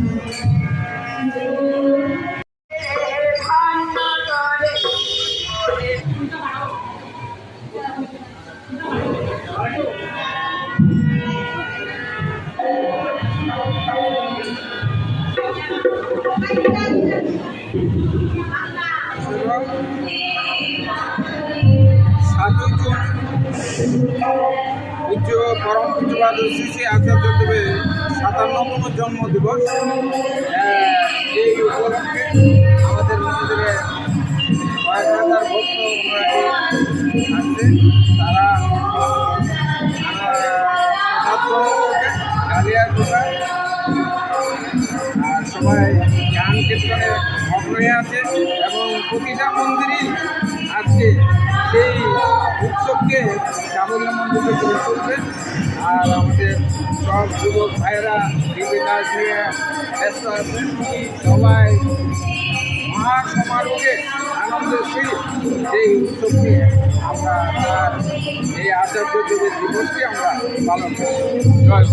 June পূজ্য পরম পূজ্যবাদ শ্রী শ্রী আচার্য দেবের সাতান্নতম জন্মদিবস। এই উপলক্ষে আমাদের মন্দিরে কয়েক হাজার ভক্ত আসছে তারা কালিয়া কোটা আর সবাই গান কীর্তনে মগ্ন আছে এবং প্রতিটা মন্দিরই আজকে সেই উৎসবকে সাফল্য মন্দিরে করে চলছে। আর আমাদের সব যুবক ভাইয়েরা কাজ নিয়ে ব্যস্ত আছেন। সবাই মহা সমারোহে আনন্দের সহিত সেই উৎসবকে আমরা তার এই আচার্য দেবের দিবসকে আমরা পালন করি জয়।